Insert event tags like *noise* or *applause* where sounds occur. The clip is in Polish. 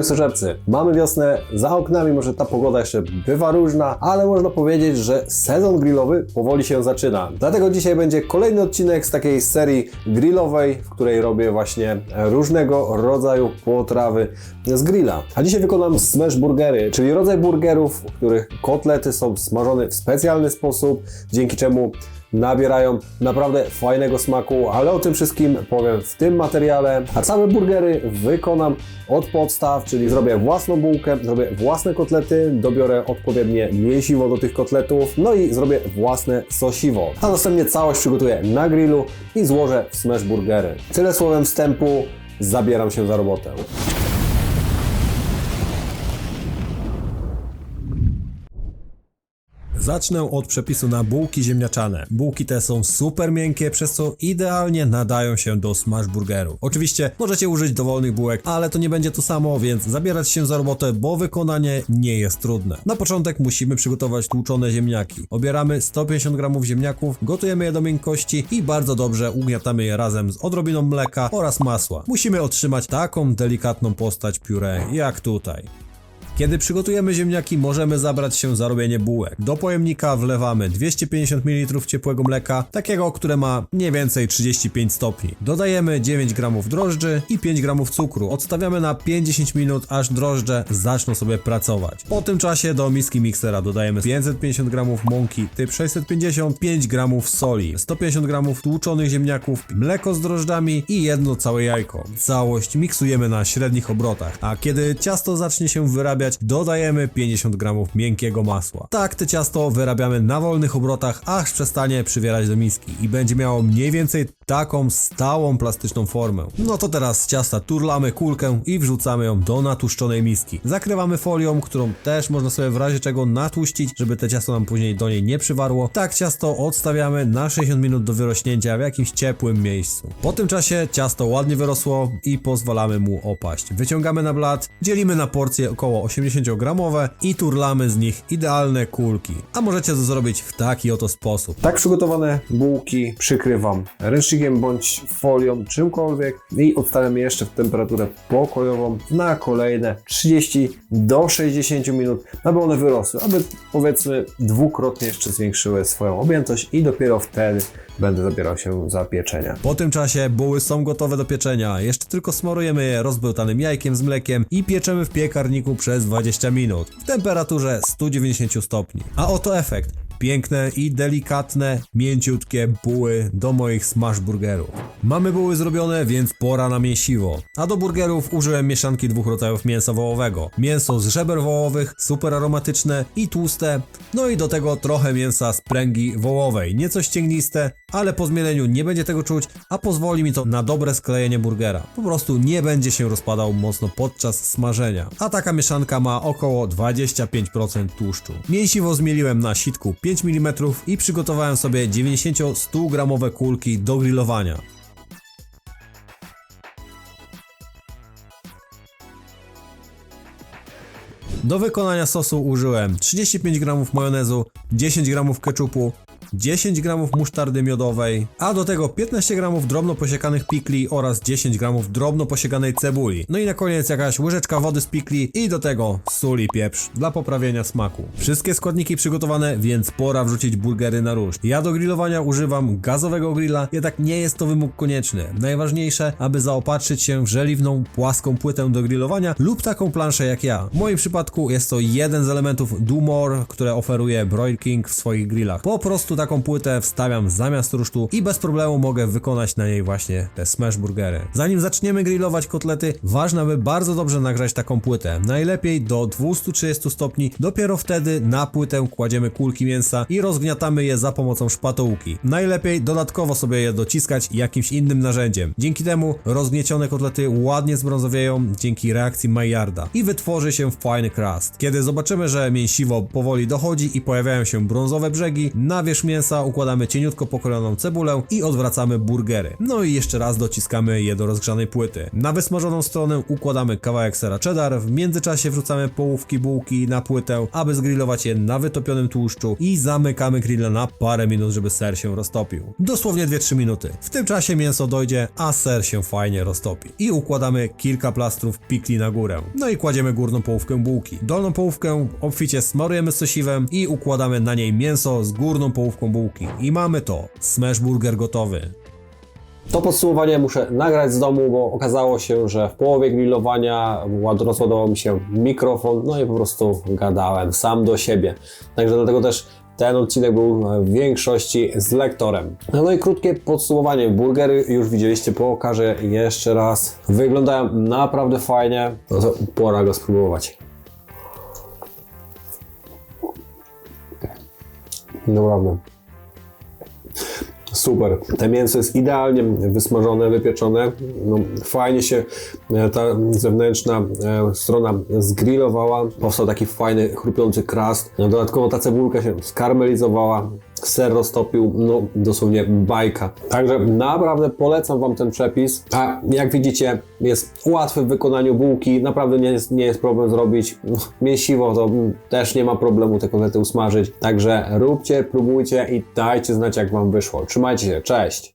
mięsożercy. Mamy wiosnę za oknami, może ta pogoda jeszcze bywa różna, ale można powiedzieć, że sezon grillowy powoli się zaczyna. Dlatego dzisiaj będzie kolejny odcinek z takiej serii grillowej, w której robię właśnie różnego rodzaju potrawy z grilla. A dzisiaj wykonam smash burgery, czyli rodzaj burgerów, w których kotlety są smażone w specjalny sposób, dzięki czemu nabierają naprawdę fajnego smaku, ale o tym wszystkim powiem w tym materiale. A same burgery wykonam od podstaw, czyli zrobię własną bułkę, zrobię własne kotlety, dobiorę odpowiednie mięsiwo do tych kotletów, no i zrobię własne sosiwo. A następnie całość przygotuję na grillu i złożę w smash burgery. Tyle słowem wstępu, zabieram się za robotę. Zacznę od przepisu na bułki ziemniaczane. Bułki te są super miękkie, przez co idealnie nadają się do smash burgerów. Oczywiście możecie użyć dowolnych bułek, ale to nie będzie to samo, więc zabierać się za robotę, bo wykonanie nie jest trudne. Na początek musimy przygotować tłuczone ziemniaki. Obieramy 150 g ziemniaków, gotujemy je do miękkości i bardzo dobrze ugniatamy je razem z odrobiną mleka oraz masła. Musimy otrzymać taką delikatną postać pióre jak tutaj. Kiedy przygotujemy ziemniaki, możemy zabrać się za robienie bułek. Do pojemnika wlewamy 250 ml ciepłego mleka, takiego, które ma mniej więcej 35 stopni. Dodajemy 9 g drożdży i 5 g cukru. Odstawiamy na 50 minut, aż drożdże zaczną sobie pracować. Po tym czasie do miski miksera dodajemy 550 g mąki typ 650, 5 g soli, 150 g tłuczonych ziemniaków, mleko z drożdżami i jedno całe jajko. Całość miksujemy na średnich obrotach, a kiedy ciasto zacznie się wyrabiać, dodajemy 50 g miękkiego masła. Tak te ciasto wyrabiamy na wolnych obrotach, aż przestanie przywierać do miski i będzie miało mniej więcej taką stałą plastyczną formę. No to teraz z ciasta turlamy kulkę i wrzucamy ją do natłuszczonej miski. Zakrywamy folią, którą też można sobie w razie czego natłuścić, żeby te ciasto nam później do niej nie przywarło. Tak ciasto odstawiamy na 60 minut do wyrośnięcia w jakimś ciepłym miejscu. Po tym czasie ciasto ładnie wyrosło i pozwalamy mu opaść. Wyciągamy na blat, dzielimy na porcje około 80 gramowe i turlamy z nich idealne kulki. A możecie to zrobić w taki oto sposób. Tak przygotowane bułki przykrywam ręcznikiem bądź folią, czymkolwiek i odstawiam je jeszcze w temperaturę pokojową na kolejne 30 do 60 minut, aby one wyrosły, aby powiedzmy dwukrotnie jeszcze zwiększyły swoją objętość i dopiero wtedy będę zabierał się za pieczenie. Po tym czasie buły są gotowe do pieczenia. Jeszcze tylko smarujemy je rozbełtanym jajkiem z mlekiem i pieczemy w piekarniku przez 20 minut w temperaturze 190 stopni. A oto efekt. Piękne i delikatne, mięciutkie buły do moich smash burgerów. Mamy buły zrobione, więc pora na mięsiwo. A do burgerów użyłem mieszanki dwóch rodzajów mięsa wołowego. Mięso z żeber wołowych, super aromatyczne i tłuste, no i do tego trochę mięsa z pręgi wołowej, nieco ścięgniste, ale po zmieleniu nie będzie tego czuć, a pozwoli mi to na dobre sklejenie burgera. Po prostu nie będzie się rozpadał mocno podczas smażenia. A taka mieszanka ma około 25% tłuszczu. Mięsiwo zmieliłem na sitku 5 mm i przygotowałem sobie 90-100 gramowe kulki do grillowania. Do wykonania sosu użyłem 35 g majonezu, 10 g keczupu, 10 g musztardy miodowej, a do tego 15 g drobno posiekanych pikli oraz 10 g drobno posiekanej cebuli. No i na koniec jakaś łyżeczka wody z pikli i do tego sól i pieprz dla poprawienia smaku. Wszystkie składniki przygotowane, więc pora wrzucić burgery na róż. Ja do grillowania używam gazowego grilla, jednak nie jest to wymóg konieczny. Najważniejsze, aby zaopatrzyć się w żeliwną, płaską płytę do grillowania lub taką planszę jak ja. W moim przypadku jest to jeden z elementów Do More, które oferuje Broil King w swoich grillach. Po prostu taką płytę wstawiam zamiast rusztu i bez problemu mogę wykonać na niej właśnie te smash burgery. Zanim zaczniemy grillować kotlety, ważne by bardzo dobrze nagrzać taką płytę. Najlepiej do 230 stopni, dopiero wtedy na płytę kładziemy kulki mięsa i rozgniatamy je za pomocą szpatułki. Najlepiej dodatkowo sobie je dociskać jakimś innym narzędziem. Dzięki temu rozgniecione kotlety ładnie zbrązowieją dzięki reakcji Maillarda i wytworzy się fajny crust. Kiedy zobaczymy, że mięsiwo powoli dochodzi i pojawiają się brązowe brzegi, na wierzch mięsa układamy cieniutko pokrojoną cebulę i odwracamy burgery. No i jeszcze raz dociskamy je do rozgrzanej płyty. Na wysmażoną stronę układamy kawałek sera cheddar, w międzyczasie wrzucamy połówki bułki na płytę, aby zgrillować je na wytopionym tłuszczu i zamykamy grilla na parę minut, żeby ser się roztopił. Dosłownie 2-3 minuty. W tym czasie mięso dojdzie, a ser się fajnie roztopi. I układamy kilka plastrów pikli na górę. No i kładziemy górną połówkę bułki. Dolną połówkę obficie smarujemy sosiwem i układamy na niej mięso z górną połówką bułki. I mamy to. Smash burger gotowy. To podsumowanie muszę nagrać z domu, bo okazało się, że w połowie grillowania ład- rozładował mi się mikrofon, no i po prostu gadałem sam do siebie. Także dlatego też ten odcinek był w większości z lektorem. No i krótkie podsumowanie. Burgery już widzieliście, pokażę jeszcze raz. Wyglądają naprawdę fajnie. No to pora go spróbować. Naprawdę. Super. Te mięso jest idealnie wysmażone, wypieczone. No, fajnie się e, ta zewnętrzna e, strona zgrillowała. Powstał taki fajny, chrupiący krast. No, dodatkowo ta cebulka się skarmelizowała. Ser roztopił, no dosłownie bajka. Także naprawdę polecam Wam ten przepis. A jak widzicie, jest łatwy w wykonaniu bułki. Naprawdę nie jest, nie jest problem zrobić. *laughs* Mięsiwo to też nie ma problemu te kotlety usmażyć. Także róbcie, próbujcie i dajcie znać jak Wam wyszło. Trzymajcie się, cześć!